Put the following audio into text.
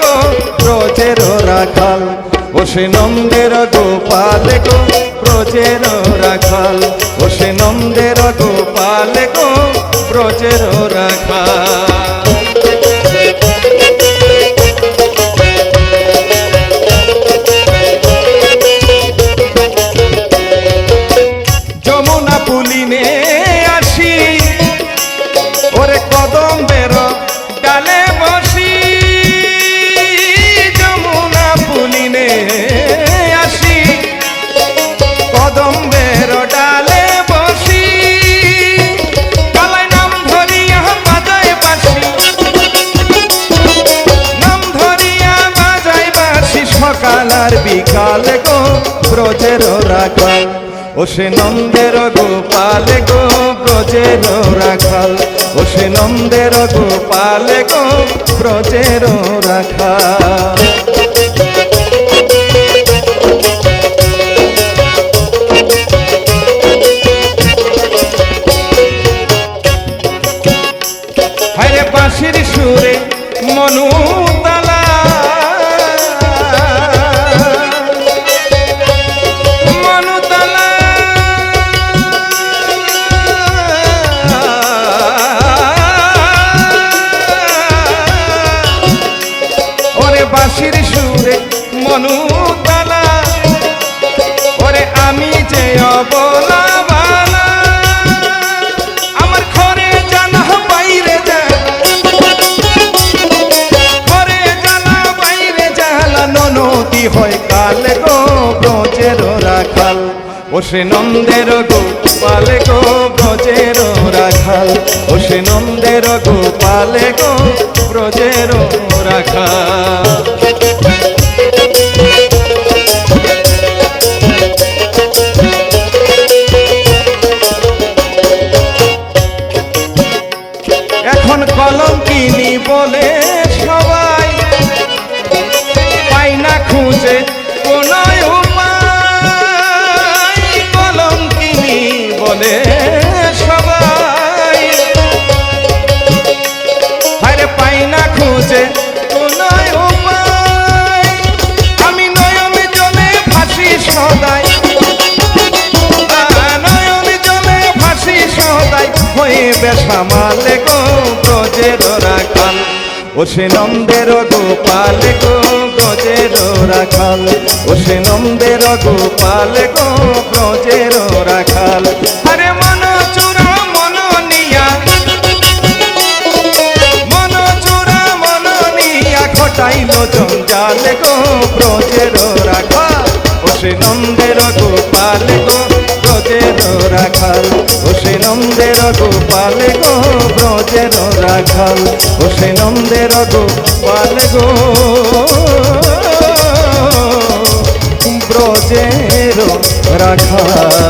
গো ব্রজের রাখাল ও সে নন্দের গোপাল গো ব্রজের রাখাল ও সে নন্দের গোপাল গো ব্রজের রাখাল যমুনা পুলিনে বিকাল গো, ব্রজের রাখাল। ও সে নন্দের গোপাল গো, ব্রজের রাখাল। ও সে নন্দের গোপাল গো, ব্রজের রাখাল। বাঁশির সুরে মনু তালা। ওরে আমি যে অবলা গো ব্রজের রাখাল। ও নন্দের গোপাল গো ব্রজের রাখাল। ও নন্দের গোপাল গো ব্রজের রাখাল। বলে সবাই। আরে পাই না খুঁজে আমি নয়ন জলে সদাই। নয়ন ও সে নন্দের গোপাল গো ব্রজের রাখাল ও সে নন্দের গোপাল গো ব্রজের রাখাল ঘটাইল জঞ্জাল গো, ব্রজের রাখাল ও সে নন্দের গোপাল গো, ব্রজের রাখাল ও সে নন্দের গোপাল গো, ব্রজের রাখাল ও সে নন্দের গোপাল গো। ব্রজের রাখাল